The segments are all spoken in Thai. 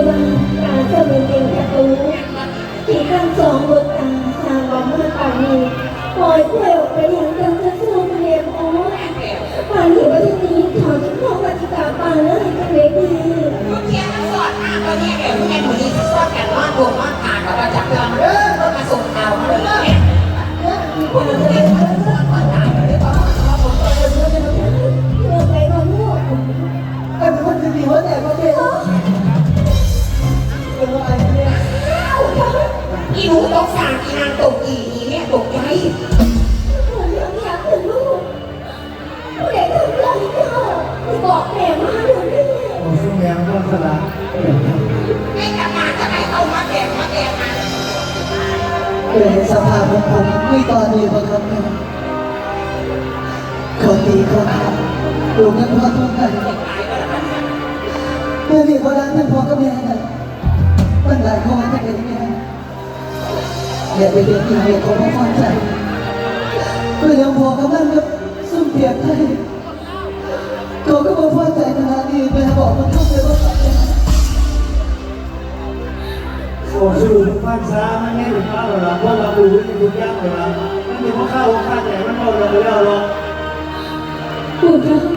แสงเรื่องนี้ว่าตาจะเป็นเด็กระตูที่ข้างสองบนตาทางบอกมาป่านนี้ปล่อยเที่ยวไปยังจังจะสู้เรียนโอ้ป่านนี้ว่าที่นี้ถอนที่พ่อปฏิกาป่านแล้วให้เล็กดีลูกเทียนสอดหน้าตัวนี้เดี๋ยวลูกแม่หนูนี่สอดกันนอนรวมนอนตากับว่าจับเรื่องเด้อรถมาส่งข่าวมาเลยคนนึงเรียกว่าสอดนอนตาอยู่ด้วยกันเลือกไปก่อนลูกไอ้เป็นคนดีวะแต่ก็เป็นเป็น อีหนูตกสารอีนางตกอีอีแม่ตกใจคนเรื่องอยากถึงลูกผู้ใดทำอะไรเจ้าที่บอกแม่มาเดี๋ยวนี้โอ้ซึ่งแมวต้องสละให้กลับมาจะไหนเอามาแดงมาแดงมาเป็นสภาพของผมไม่ตอนนี้ครับครับคนดีคนทำดูกันพอทุกท่านเมื่อมีคนรักท่านพอก็ไม่ได้มันหลายข้อจะเป็นยังไง อย่าไปเรียนที่เหตุของพระพรใจเพื่อยังพอกับมันกับซุ่มเทียบไทยตัวก็บอกว่าใจขนาดนี้แม่บอกมันเข้าไปว่าโอ้ชื่อภาษามันไม่ถึงข้าวหรอกพวกเราดูที่ดูยากเลยนะมันมีข้าวข้าแต่มันก็เราไม่เอาหรอกคุณครั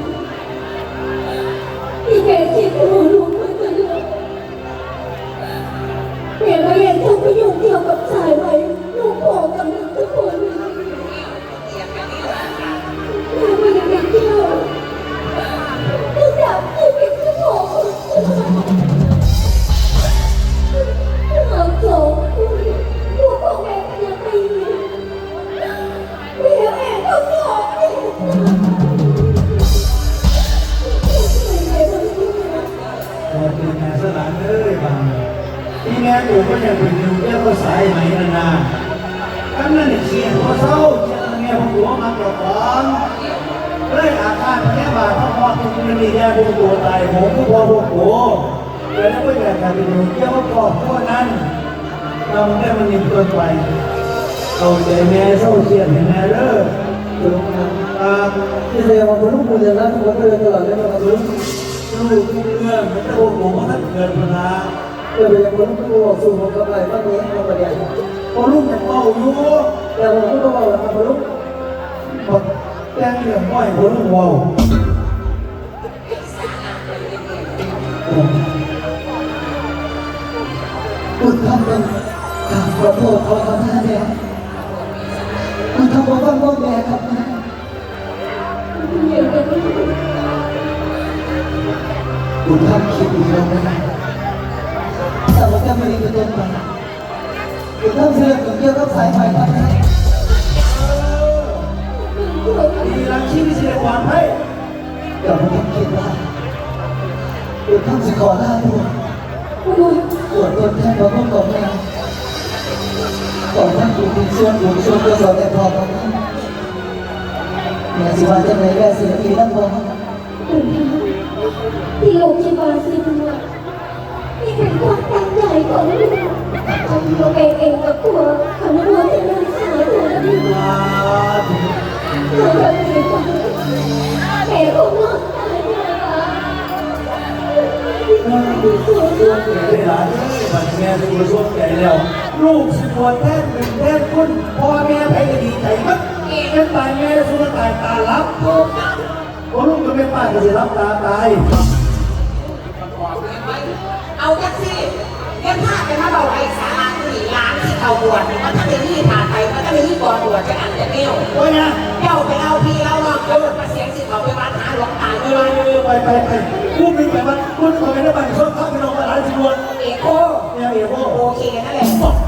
มันมีแย่พวกตัวตายผมก็พอพวกโผเลยแล้วก็อยากจะไปอยู่เกี่ยวกับพ่อพ่อนั้นเราได้มันยิ่งเกินไปเอาใจแม่เศร้าเสียแม่เด้อที่เรียกว่าคนลูกมือจะรักคนเดินตลอดเลยนะครับลูกลูกเรื่องมันจะโอ้โหมันเกิดปัญหาเกิดเป็นคนลูกมือสู่ผมกับอะไรบ้างนี้มาประเดี๋ยวพอลูกจะเมาอยู่แต่ผมก็บอกว่าคนลูกแจ้งเรื่องว่าให้คนลูกเมา คุณทำเป็นกราบขอโทษขอขมาเนี่คุณทำมาบ้างบ้างแม่ครับนะคุณทำคิดอีแล้วนะแต่ว่าจะไม่ได้เป็นต้นมาคุณทำเรื่องเกี่ยวกับสายไฟครับนะดีรักชีวิตเสียความให้แต่ผมคิดว่า คุณทำสิขอลาตัวส่วนตัวแทนเราต้องบอกแม่ก่อนท่านคุณมีส่วนบุญส่วนกุศลแต่พอครับแม่สิว่าจะไหนแม่สิอีนั่งบอกที่ลูกที่บาซิลนี่เป็นความตั้งใจของลูกตัวเองเองกับตัวของลูกจะรักษาตัวแล้วพี่มาถึงเราจะมีคว บัดแม่ตัวช่วงใหญ่แล้ว ลูกสิบวันแท้หนึ่งแท้คุณพ่อแม่ไปก็ดีใจมั้งแม่ตายแม่สุดตายตาลับถูกต้องพอลูกก็ไม่ป้าก็จะรับตาตายเอาจักสิเรียกพาไปมาเบาไอ้สาราที่ร้านที่เขาบวชมันถ้าเป็นที่ผ่านไปมันก็เป็นที่ก่อนบวชจะอันจะเนี้ยวโอ้ยนะเจ้าไปเอาพี่เอาน้องเกิดมาเสียงสิเขาไปบ้านหาหลวงตาเอด้วยอไปไปไปพูดไปไปมันพูดไปไม่ได้บันชอบข้าไปลงมาหลานสิวันเอกโคเนี่ยเอ๋พ่อ โอเคนั่นแหละ